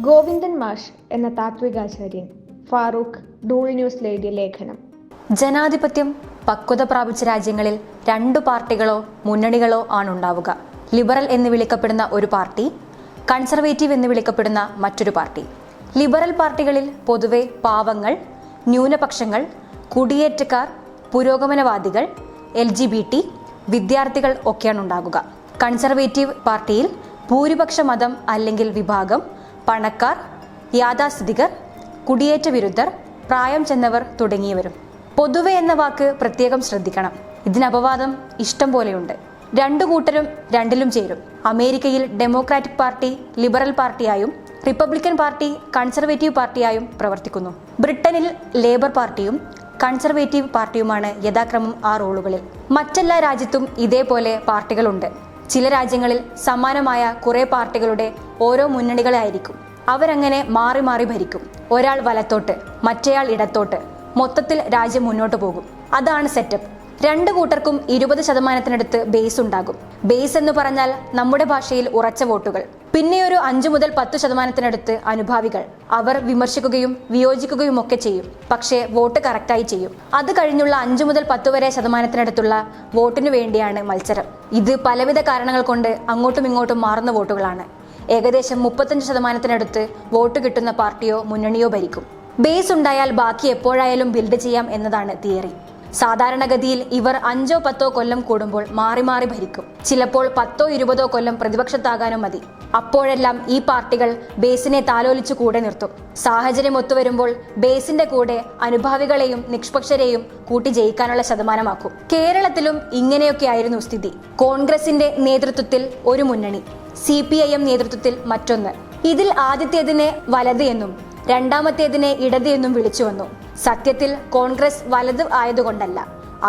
ഗോവിന്ദൻ മാഷ് എന്ന താത്വികാചാര്യൻ ഫാറൂഖ് ഡൂൾ ന്യൂസ് ലേഡിയ ലേഖനം. ജനാധിപത്യം പക്വത പ്രാപിച്ച രാജ്യങ്ങളിൽ രണ്ടു പാർട്ടികളോ മുന്നണികളോ ആണുണ്ടാവുക. ലിബറൽ എന്ന് വിളിക്കപ്പെടുന്ന ഒരു പാർട്ടി കൺസർവേറ്റീവ് എന്ന് വിളിക്കപ്പെടുന്ന മറ്റൊരു പാർട്ടി. ലിബറൽ പാർട്ടികളിൽ പൊതുവെ പാവങ്ങൾ ന്യൂനപക്ഷങ്ങൾ കുടിയേറ്റക്കാർ പുരോഗമനവാദികൾ എൽ ജി ബി ടി വിദ്യാർത്ഥികൾ ഒക്കെയാണ് ഉണ്ടാകുക കൺസർവേറ്റീവ് പാർട്ടിയിൽ ഭൂരിപക്ഷ മതം അല്ലെങ്കിൽ വിഭാഗം പണക്കാർ യാഥാസ്ഥിതികർ കുടിയേറ്റ വിരുദ്ധർ പ്രായം ചെന്നവർ തുടങ്ങിയവരും. പൊതുവെ എന്ന വാക്ക് പ്രത്യേകം ശ്രദ്ധിക്കണം. ഇതിന് അപവാദം ഇഷ്ടം പോലെയുണ്ട്. രണ്ടു കൂട്ടരും രണ്ടിലും ചേരും. അമേരിക്കയിൽ ഡെമോക്രാറ്റിക് പാർട്ടി ലിബറൽ പാർട്ടിയായും റിപ്പബ്ലിക്കൻ പാർട്ടി കൺസർവേറ്റീവ് പാർട്ടിയായും പ്രവർത്തിക്കുന്നു. ബ്രിട്ടനിൽ ലേബർ പാർട്ടിയും കൺസർവേറ്റീവ് പാർട്ടിയുമാണ് യഥാക്രമം ആ റോളുകളിൽ. മറ്റെല്ലാ രാജ്യത്തും ഇതേപോലെ പാർട്ടികളുണ്ട്. ചില രാജ്യങ്ങളിൽ സമാനമായ കുറേ പാർട്ടികളുടെ ഓരോ മുന്നണികളായിരിക്കും. അവരങ്ങനെ മാറി മാറി ഭരിക്കും. ഒരാൾ വലത്തോട്ട് മറ്റേയാൾ ഇടത്തോട്ട്. മൊത്തത്തിൽ രാജ്യം മുന്നോട്ട് പോകും. അതാണ് സെറ്റപ്പ് രണ്ട് കൂട്ടർക്കും ഇരുപത് ശതമാനത്തിനടുത്ത് ബേസ് ഉണ്ടാകും. ബേസ് എന്ന് പറഞ്ഞാൽ നമ്മുടെ ഭാഷയിൽ ഉറച്ച വോട്ടുകൾ. പിന്നെ ഒരു അഞ്ചു മുതൽ പത്ത് ശതമാനത്തിനടുത്ത് അനുഭാവികൾ. അവർ വിമർശിക്കുകയും വിയോജിക്കുകയും ഒക്കെ ചെയ്യും. പക്ഷേ വോട്ട് കറക്റ്റായി ചെയ്യും. അത് കഴിഞ്ഞുള്ള അഞ്ചു മുതൽ പത്ത് വരെ ശതമാനത്തിനടുത്തുള്ള വോട്ടിനു വേണ്ടിയാണ് മത്സരം. ഇത് പലവിധ കാരണങ്ങൾ കൊണ്ട് അങ്ങോട്ടും ഇങ്ങോട്ടും മാറുന്ന വോട്ടുകളാണ്. ഏകദേശം മുപ്പത്തഞ്ച് ശതമാനത്തിനടുത്ത് വോട്ട് കിട്ടുന്ന പാർട്ടിയോ മുന്നണിയോ ഭരിക്കും. ബേസ് ഉണ്ടായാൽ ബാക്കി എപ്പോഴായാലും ബിൽഡ് ചെയ്യാം എന്നതാണ് തിയറി സാധാരണഗതിയിൽ ഇവർ അഞ്ചോ പത്തോ കൊല്ലം കൂടുമ്പോൾ മാറി മാറി ഭരിക്കും. ചിലപ്പോൾ പത്തോ ഇരുപതോ കൊല്ലം പ്രതിപക്ഷത്താകാനും മതി. അപ്പോഴെല്ലാം ഈ പാർട്ടികൾ ബേസിനെ താലോലിച്ചു കൂടെ നിർത്തും. സാഹചര്യം ഒത്തുവരുമ്പോൾ ബേസിന്റെ കൂടെ അനുഭാവികളെയും നിഷ്പക്ഷരെയും കൂട്ടി ജയിക്കാനുള്ള ശതമാനമാക്കും. കേരളത്തിലും ഇങ്ങനെയൊക്കെയായിരുന്നു സ്ഥിതി. കോൺഗ്രസിന്റെ നേതൃത്വത്തിൽ ഒരു മുന്നണി സി നേതൃത്വത്തിൽ മറ്റൊന്ന്. ഇതിൽ ആദ്യത്തേതിനെ വലത് എന്നും രണ്ടാമത്തേതിനെ ഇടത് എന്നും വിളിച്ചു വന്നു. സത്യത്തിൽ കോൺഗ്രസ് വലത് ആയതുകൊണ്ടല്ല.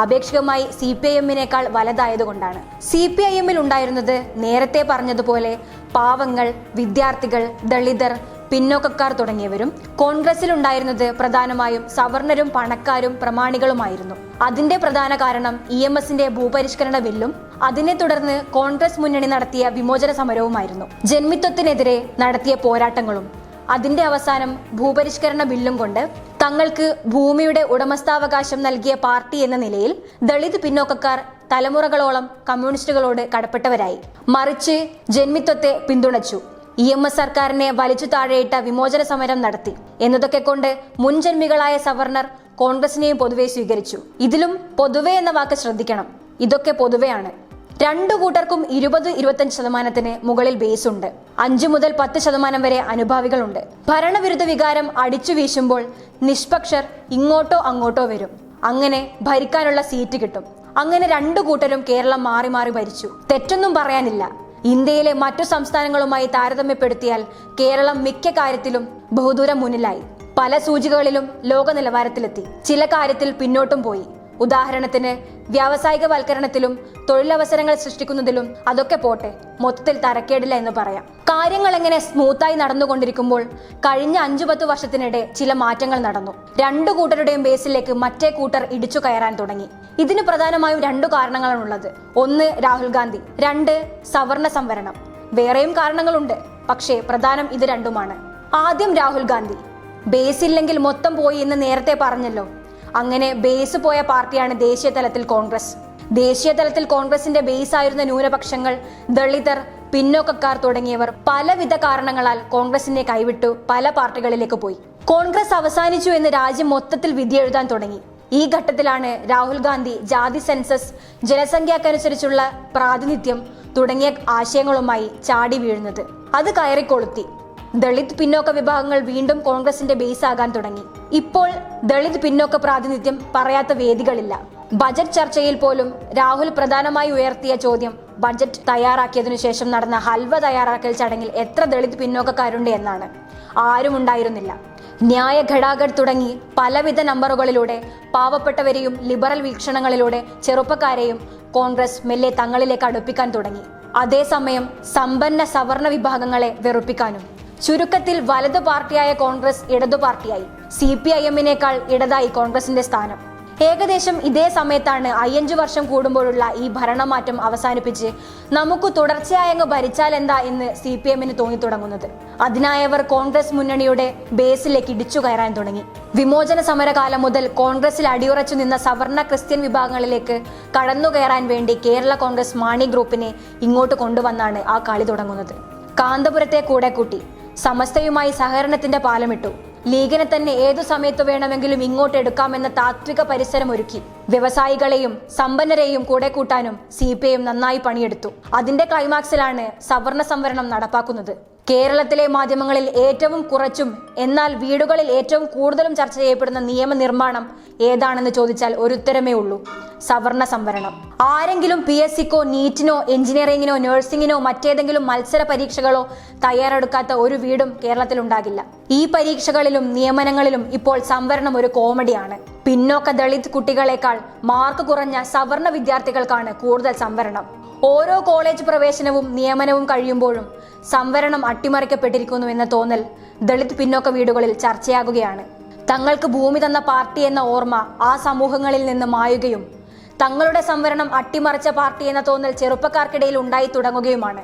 ആപേക്ഷികമായി സി പി ഐ എമ്മിനേക്കാൾ വലതായതുകൊണ്ടാണ്. സി പി ഐ എമ്മിൽ ഉണ്ടായിരുന്നത് നേരത്തെ പറഞ്ഞതുപോലെ പാവങ്ങൾ വിദ്യാർത്ഥികൾ ദളിതർ പിന്നോക്കക്കാർ തുടങ്ങിയവരും കോൺഗ്രസിൽ ഉണ്ടായിരുന്നത് പ്രധാനമായും സവർണരും പണക്കാരും പ്രമാണികളുമായിരുന്നു. അതിന്റെ പ്രധാന കാരണം ഇ എം എസിന്റെ ഭൂപരിഷ്കരണ ബില്ലും അതിനെ തുടർന്ന് കോൺഗ്രസ് മുന്നണി നടത്തിയ വിമോചന സമരവുമായിരുന്നു. ജന്മിത്വത്തിനെതിരെ നടത്തിയ പോരാട്ടങ്ങളും അതിന്റെ അവസാനം ഭൂപരിഷ്കരണ ബില്ലും കൊണ്ട് തങ്ങൾക്ക് ഭൂമിയുടെ ഉടമസ്ഥാവകാശം നൽകിയ പാർട്ടി എന്ന നിലയിൽ ദളിത് പിന്നോക്കക്കാർ തലമുറകളോളം കമ്മ്യൂണിസ്റ്റുകളോട് കടപ്പെട്ടവരായി. മറിച്ച് ജന്മിത്വത്തെ പിന്തുണച്ചു. ഇ എം എസ് സർക്കാരിനെ വലിച്ചു താഴെയിട്ട വിമോചന സമരം നടത്തി. എന്നതൊക്കെ കൊണ്ട് മുൻജന്മികളായ സവർണർ കോൺഗ്രസിനെയും പൊതുവെ സ്വീകരിച്ചു. ഇതിലും പൊതുവെ എന്ന വാക്ക് ശ്രദ്ധിക്കണം. ഇതൊക്കെ പൊതുവെയാണ്. രണ്ടു കൂട്ടർക്കും ഇരുപത് ഇരുപത്തഞ്ച് ശതമാനത്തിന് മുകളിൽ ബേസ് ഉണ്ട്. അഞ്ചു മുതൽ പത്ത് ശതമാനം വരെ അനുഭാവികളുണ്ട്. ഭരണവിരുദ്ധ വികാരം അടിച്ചു വീശുമ്പോൾ നിഷ്പക്ഷർ ഇങ്ങോട്ടോ അങ്ങോട്ടോ വരും. അങ്ങനെ ഭരിക്കാനുള്ള സീറ്റ് കിട്ടും. അങ്ങനെ രണ്ടു കൂട്ടരും കേരളം മാറി മാറി ഭരിച്ചു. തെറ്റൊന്നും പറയാനില്ല. ഇന്ത്യയിലെ മറ്റു സംസ്ഥാനങ്ങളുമായി താരതമ്യപ്പെടുത്തിയാൽ കേരളം മിക്ക കാര്യത്തിലും ബഹുദൂരം മുന്നിലായി. പല സൂചികകളിലും ലോക നിലവാരത്തിലെത്തി ചില കാര്യത്തിൽ പിന്നോട്ടും പോയി. ഉദാഹരണത്തിന് വ്യാവസായിക വൽക്കരണത്തിലും തൊഴിലവസരങ്ങൾ സൃഷ്ടിക്കുന്നതിലും അതൊക്കെ പോട്ടെ മൊത്തത്തിൽ തരക്കേടില്ല എന്ന് പറയാം. കാര്യങ്ങൾ എങ്ങനെ സ്മൂത്തായി നടന്നുകൊണ്ടിരിക്കുമ്പോൾ കഴിഞ്ഞ അഞ്ചു പത്ത് വർഷത്തിനിടെ ചില മാറ്റങ്ങൾ നടന്നു. രണ്ടു കൂട്ടരുടെയും ബേസിലേക്ക് മറ്റേ കൂട്ടർ ഇടിച്ചു കയറാൻ തുടങ്ങി. ഇതിന് പ്രധാനമായും രണ്ടു കാരണങ്ങളാണുള്ളത്. ഒന്ന് രാഹുൽ ഗാന്ധി. രണ്ട് സവർണ സംവരണം. വേറെയും കാരണങ്ങളുണ്ട് പക്ഷേ പ്രധാനം ഇത് രണ്ടുമാണ്. ആദ്യം രാഹുൽ ഗാന്ധി. ബേസില്ലെങ്കിൽ മൊത്തം പോയി എന്ന് നേരത്തെ പറഞ്ഞല്ലോ. അങ്ങനെ ബേസ് പോയ പാർട്ടിയാണ് ദേശീയ തലത്തിൽ കോൺഗ്രസ്. ദേശീയ തലത്തിൽ കോൺഗ്രസിന്റെ ബേസ് ആയിരുന്ന ന്യൂനപക്ഷങ്ങൾ ദളിതർ പിന്നോക്കക്കാർ തുടങ്ങിയവർ പലവിധ കാരണങ്ങളാൽ കോൺഗ്രസിനെ കൈവിട്ടു പല പാർട്ടികളിലേക്ക് പോയി. കോൺഗ്രസ് അവസാനിച്ചു എന്ന് രാജ്യം മൊത്തത്തിൽ വിധി എഴുതാൻ തുടങ്ങി. ഈ ഘട്ടത്തിലാണ് രാഹുൽ ഗാന്ധി ജാതി സെൻസസ് ജനസംഖ്യക്കനുസരിച്ചുള്ള പ്രാതിനിധ്യം തുടങ്ങിയ ആശയങ്ങളുമായി ചാടി വീഴുന്നത്. അത് കയറിക്കൊളുത്തി. ദളിത് പിന്നോക്ക വിഭാഗങ്ങൾ വീണ്ടും കോൺഗ്രസിന്റെ ബേസ് ആകാൻ തുടങ്ങി. ഇപ്പോൾ ദളിത് പിന്നോക്ക പ്രാതിനിധ്യം പറയാത്ത വേദികളില്ല. ബജറ്റ് ചർച്ചയിൽ പോലും രാഹുൽ പ്രധാനമായി ഉയർത്തിയ ചോദ്യം ബജറ്റ് തയ്യാറാക്കിയതിനു ശേഷം നടന്ന ഹൽവ തയ്യാറാക്കൽ ചടങ്ങിൽ എത്ര ദളിത് പിന്നോക്കക്കാരുണ്ട് എന്നാണ്. ആരും ഉണ്ടായിരുന്നില്ല. ന്യായ ഘടാഘട് തുടങ്ങി പലവിധ നമ്പറുകളിലൂടെ പാവപ്പെട്ടവരെയും ലിബറൽ വീക്ഷണങ്ങളിലൂടെ ചെറുപ്പക്കാരെയും കോൺഗ്രസ് മെല്ലെ തങ്ങളിലേക്ക് അടുപ്പിക്കാൻ തുടങ്ങി. അതേസമയം സമ്പന്ന സവർണ വിഭാഗങ്ങളെ വെറുപ്പിക്കാനും. ചുരുക്കത്തിൽ വലതു പാർട്ടിയായ കോൺഗ്രസ് ഇടതു പാർട്ടിയായി. സി പി ഐ എമ്മിനേക്കാൾ ഇടതായി കോൺഗ്രസിന്റെ സ്ഥാനം. ഏകദേശം ഇതേ സമയത്താണ് അയ്യഞ്ചു വർഷം കൂടുമ്പോഴുള്ള ഈ ഭരണമാറ്റം അവസാനിപ്പിച്ച് നമുക്ക് തുടർച്ചയായി അങ്ങ് ഭരിച്ചാൽ എന്താ എന്ന് സി പി എമ്മിന് തോന്നി തുടങ്ങുന്നത് അതിനായവർ കോൺഗ്രസ് മുന്നണിയുടെ ബേസിലേക്ക് ഇടിച്ചു കയറാൻ തുടങ്ങി. വിമോചന സമരകാലം മുതൽ കോൺഗ്രസിൽ അടിയുറച്ചു നിന്ന സവർണ ക്രിസ്ത്യൻ വിഭാഗങ്ങളിലേക്ക് കടന്നു കയറാൻ വേണ്ടി കേരള കോൺഗ്രസ് മാണി ഗ്രൂപ്പിനെ ഇങ്ങോട്ട് കൊണ്ടുവന്നാണ് ആ കളി തുടങ്ങുന്നത്. കാന്തപുരത്തെ കൂടെ കൂട്ടി. സമസ്തയുമായി സഹകരണത്തിന്റെ പാലമിട്ടു. ലീഗിനെ തന്നെ ഏതു സമയത്ത് വേണമെങ്കിലും ഇങ്ങോട്ട് എടുക്കാമെന്ന താത്വിക പരിസരം ഒരുക്കി. വ്യവസായികളെയും സമ്പന്നരെയും കൂടെ കൂട്ടാനും സി നന്നായി പണിയെടുത്തു. അതിന്റെ ക്ലൈമാക്സിലാണ് സവർണ സംവരണം നടപ്പാക്കുന്നത്. കേരളത്തിലെ മാധ്യമങ്ങളിൽ ഏറ്റവും കുറച്ചും എന്നാൽ വീടുകളിൽ ഏറ്റവും കൂടുതലും ചർച്ച ചെയ്യപ്പെടുന്ന നിയമനിർമ്മാണം ഏതാണെന്ന് ചോദിച്ചാൽ ഒരു ഉത്തരമേ ഉള്ളൂ. സവർണ സംവരണം. ആരെങ്കിലും പി എസ് സിക്കോ നീറ്റിനോ എഞ്ചിനീയറിംഗിനോ നഴ്സിംഗിനോ മറ്റേതെങ്കിലും മത്സര പരീക്ഷകളോ തയ്യാറെടുക്കാത്ത ഒരു വീടും കേരളത്തിൽ ഉണ്ടാകില്ല ഈ പരീക്ഷകളിലും നിയമനങ്ങളിലും ഇപ്പോൾ സംവരണം ഒരു കോമഡിയാണ്. പിന്നോക്ക ദളിത് കുട്ടികളെക്കാൾ മാർക്ക് കുറഞ്ഞ സവർണ വിദ്യാർത്ഥികൾക്കാണ് കൂടുതൽ സംവരണം. ഓരോ കോളേജ് പ്രവേശനവും നിയമനവും കഴിയുമ്പോഴും സംവരണം അട്ടിമറിക്കപ്പെട്ടിരിക്കുന്നു എന്ന തോന്നൽ ദളിത് പിന്നോക്ക വീടുകളിൽ ചർച്ചയാകുകയാണ് തങ്ങൾക്ക് ഭൂമി തന്ന പാർട്ടി എന്ന ഓർമ്മ ആ സമൂഹങ്ങളിൽ നിന്ന് മായുകയും തങ്ങളുടെ സംവരണം അട്ടിമറിച്ച പാർട്ടി എന്ന തോന്നൽ ചെറുപ്പക്കാർക്കിടയിൽ ഉണ്ടായി തുടങ്ങുകയുമാണ്.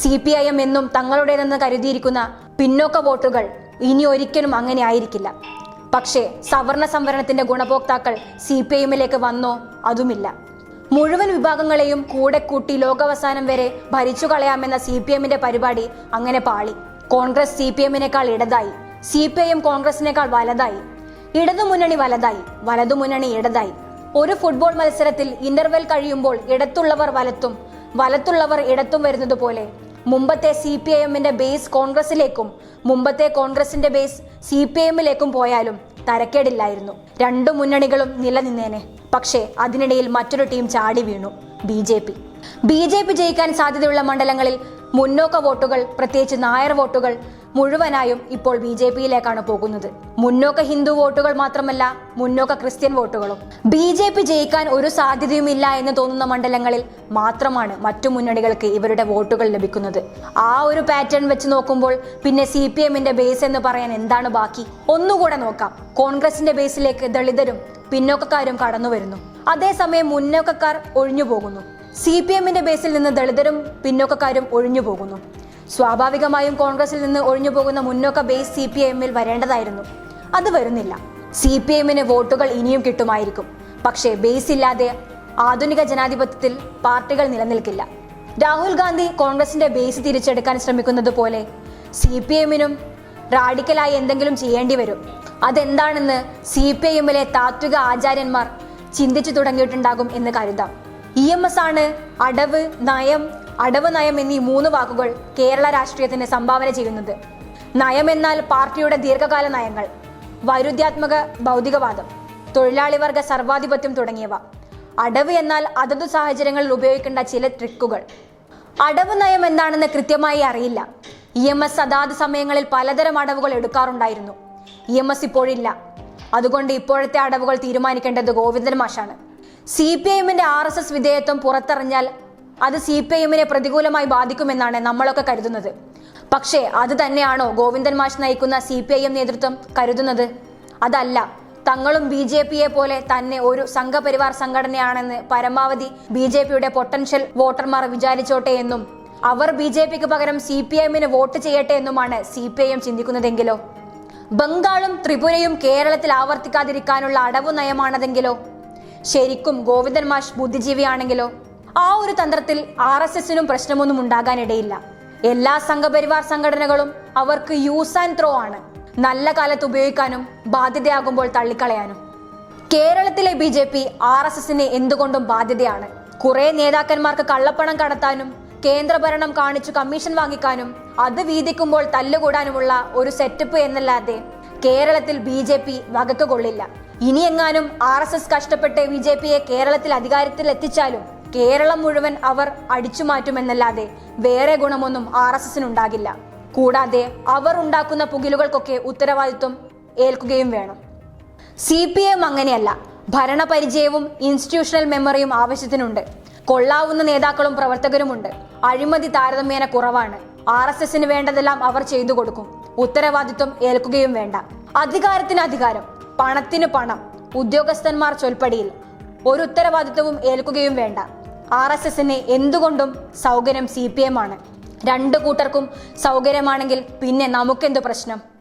സി പി ഐ എം എന്നും തങ്ങളുടേതെന്ന് കരുതിയിരിക്കുന്ന പിന്നോക്ക വോട്ടുകൾ ഇനി ഒരിക്കലും അങ്ങനെ ആയിരിക്കില്ല. പക്ഷേ സവർണ സംവരണത്തിന്റെ ഗുണഭോക്താക്കൾ സി പി ഐ എമ്മിലേക്ക് വന്നോ അതുമില്ല. മുഴുവൻ വിഭാഗങ്ങളെയും കൂടെ കൂട്ടി ലോകാവസാനം വരെ ഭരിച്ചു കളയാമെന്ന സി പി എമ്മിന്റെ പരിപാടി അങ്ങനെ പാളി. കോൺഗ്രസ് സി പി എമ്മിനേക്കാൾ ഇടതായി സി പി ഐ എം കോൺഗ്രസിനേക്കാൾ വലതായി ഇടതുമുന്നണി വലതായി വലതുമുന്നണി ഇടതായി. ഒരു ഫുട്ബോൾ മത്സരത്തിൽ ഇന്റർവെൽ കഴിയുമ്പോൾ ഇടത്തുള്ളവർ വലത്തും വലത്തുള്ളവർ ഇടത്തും വരുന്നത് പോലെ മുമ്പത്തെ സി പി ഐ എമ്മിന്റെ ബേസ് കോൺഗ്രസിലേക്കും മുമ്പത്തെ കോൺഗ്രസിന്റെ ബേസ് സി പി എമ്മിലേക്കും പോയാലും തരക്കേടില്ലായിരുന്നു. രണ്ടു മുന്നണികളും നിലനിന്നേനെ. പക്ഷേ അതിനിടയിൽ മറ്റൊരു ടീം ചാടി വീണു. B J P. B J P ജയിക്കാൻ സാധ്യതയുള്ള മണ്ഡലങ്ങളിൽ മുന്നോക്ക വോട്ടുകൾ പ്രത്യേകിച്ച് നായർ വോട്ടുകൾ മുഴുവനായും ഇപ്പോൾ ബി ജെ പിയിലേക്കാണ് പോകുന്നത്. മുന്നോക്ക ഹിന്ദു വോട്ടുകൾ മാത്രമല്ല മുന്നോക്ക ക്രിസ്ത്യൻ വോട്ടുകളും. ബി ജെ പി ജയിക്കാൻ ഒരു സാധ്യതയുമില്ല എന്ന് തോന്നുന്ന മണ്ഡലങ്ങളിൽ മാത്രമാണ് മറ്റു മുന്നണികൾക്ക് ഇവരുടെ വോട്ടുകൾ ലഭിക്കുന്നത്. ആ ഒരു പാറ്റേൺ വെച്ച് നോക്കുമ്പോൾ പിന്നെ സി പി എമ്മിന്റെ ബേസ് എന്ന് പറയാൻ എന്താണ് ബാക്കി? ഒന്നുകൂടെ നോക്കാം. കോൺഗ്രസിന്റെ ബേസിലേക്ക് ദളിതരും പിന്നോക്കക്കാരും കടന്നു വരുന്നു അതേസമയം മുന്നോക്കക്കാർ ഒഴിഞ്ഞു പോകുന്നു സി പി എമ്മിന്റെ ബേസിൽ നിന്ന് ദളിതരും പിന്നോക്കക്കാരും ഒഴിഞ്ഞു പോകുന്നു. സ്വാഭാവികമായും കോൺഗ്രസിൽ നിന്ന് ഒഴിഞ്ഞു പോകുന്ന മുന്നോക്ക ബേസ് സി പി എമ്മിൽ വരേണ്ടതായിരുന്നു. അത് വരുന്നില്ല. സി പി എമ്മിന് വോട്ടുകൾ ഇനിയും കിട്ടുമായിരിക്കും. പക്ഷേ ബേസ് ഇല്ലാതെ ആധുനിക ജനാധിപത്യത്തിൽ പാർട്ടികൾ നിലനിൽക്കില്ല. രാഹുൽ ഗാന്ധി കോൺഗ്രസിന്റെ ബേസ് തിരിച്ചെടുക്കാൻ ശ്രമിക്കുന്നത് പോലെ സി പി എമ്മിനും റാഡിക്കലായി എന്തെങ്കിലും ചെയ്യേണ്ടി വരും. അതെന്താണെന്ന് സി പി എമ്മിലെ താത്വിക ആചാര്യന്മാർ ചിന്തിച്ചു തുടങ്ങിയിട്ടുണ്ടാകും എന്ന് കരുതാം. ഇ എം എസ് ആണ്. അടവ് നയം അടവ് നയം എന്നീ മൂന്ന് വാക്കുകൾ കേരള രാഷ്ട്രീയത്തിന് സംഭാവന ചെയ്യുന്നത്. നയം എന്നാൽ പാർട്ടിയുടെ ദീർഘകാല നയങ്ങൾ വൈരുദ്ധ്യാത്മക ഭൗതികവാദം തൊഴിലാളി വർഗ സർവാധിപത്യം തുടങ്ങിയവ. അടവ് എന്നാൽ അതതു സാഹചര്യങ്ങളിൽ ഉപയോഗിക്കേണ്ട ചില ട്രിക്കുകൾ. അടവ് നയം എന്താണെന്ന് കൃത്യമായി അറിയില്ല. ഇ എം എസ് അതാത് സമയങ്ങളിൽ പലതരം അടവുകൾ എടുക്കാറുണ്ടായിരുന്നു. ഇ എം എസ് ഇപ്പോഴില്ല. അതുകൊണ്ട് ഇപ്പോഴത്തെ അടവുകൾ തീരുമാനിക്കേണ്ടത് ഗോവിന്ദൻ മാഷാണ്. സി പി എമ്മിന്റെ ആർ എസ് എസ് വിധേയത്വം പുറത്തറിഞ്ഞാൽ അത് സി പി എമ്മിനെ പ്രതികൂലമായി ബാധിക്കുമെന്നാണ് നമ്മളൊക്കെ കരുതുന്നത്. പക്ഷേ അത് തന്നെയാണോ ഗോവിന്ദൻ മാഷ് നയിക്കുന്ന സി പി ഐ എം നേതൃത്വം കരുതുന്നത്? അതല്ല. തങ്ങളും ബി ജെ പിയെ പോലെ തന്നെ ഒരു സംഘപരിവാർ സംഘടനയാണെന്ന് പരമാവധി ബി ജെ പിയുടെ പൊട്ടൻഷ്യൽ വോട്ടർമാർ വിചാരിച്ചോട്ടെ എന്നും അവർ ബി ജെ പിക്ക് പകരം സി പി എമ്മിന് വോട്ട് ചെയ്യട്ടെ എന്നുമാണ് സി പി ഐ എം ചിന്തിക്കുന്നതെങ്കിലോ? ബംഗാളും ത്രിപുരയും കേരളത്തിൽ ആവർത്തിക്കാതിരിക്കാനുള്ള അടവു നയമാണതെങ്കിലോ ശരിക്കും ഗോവിന്ദൻ മാഷ് ബുദ്ധിജീവിയാണെങ്കിലോ? ആ ഒരു തന്ത്രത്തിൽ ആർ എസ് എസിനും പ്രശ്നമൊന്നും ഉണ്ടാകാനിടയില്ല. എല്ലാ സംഘപരിവാർ സംഘടനകളും അവർക്ക് യൂസ് ആൻഡ് ത്രോ ആണ്. നല്ല കാലത്ത് ഉപയോഗിക്കാനും ബാധ്യതയാകുമ്പോൾ തള്ളിക്കളയാനും. കേരളത്തിലെ B J P R S എസിന് എന്തുകൊണ്ടും ബാധ്യതയാണ്. കുറെ നേതാക്കന്മാർക്ക് കള്ളപ്പണം കടത്താനും കേന്ദ്രഭരണം കാണിച്ചു കമ്മീഷൻ വാങ്ങിക്കാനും അത് വീതിക്കുമ്പോൾ തല്ലുകൂടാനുമുള്ള ഒരു സെറ്റപ്പ് എന്നല്ലാതെ കേരളത്തിൽ ബി ജെ പി വകക്ക് കൊള്ളില്ല. ഇനിയെങ്ങാനും ആർ എസ് എസ് കഷ്ടപ്പെട്ട് ബി ജെ പിയെ കേരളത്തിൽ അധികാരത്തിൽ എത്തിച്ചാലും കേരളം മുഴുവൻ അവർ അടിച്ചു മാറ്റുമെന്നല്ലാതെ വേറെ ഗുണമൊന്നും ആർ എസ് എസിനുണ്ടാകില്ല. കൂടാതെ അവർ ഉണ്ടാക്കുന്ന പുകിലുകൾക്കൊക്കെ ഉത്തരവാദിത്വം ഏൽക്കുകയും വേണം. സി പി എം അങ്ങനെയല്ല ഭരണപരിചയവും ഇൻസ്റ്റിറ്റ്യൂഷണൽ മെമ്മറിയും ആവശ്യത്തിനുണ്ട്. കൊള്ളാവുന്ന നേതാക്കളും പ്രവർത്തകരുമുണ്ട്. അഴിമതി താരതമ്യേന കുറവാണ്. ആർ എസ് എസിന് വേണ്ടതെല്ലാം അവർ ചെയ്തു കൊടുക്കും. ഉത്തരവാദിത്വം ഏൽക്കുകയും വേണ്ട. അധികാരത്തിന് അധികാരം. പണത്തിന് പണം. ഉദ്യോഗസ്ഥന്മാർ ചൊൽപ്പടിയിൽ. ഒരു ഉത്തരവാദിത്വവും ഏൽക്കുകയും വേണ്ട. ആർ എസ് എസിന് എന്തുകൊണ്ടും സൗകര്യം സി പി എം ആണ്. രണ്ടു കൂട്ടർക്കും സൗകര്യമാണെങ്കിൽ പിന്നെ നമുക്കെന്തു പ്രശ്നം?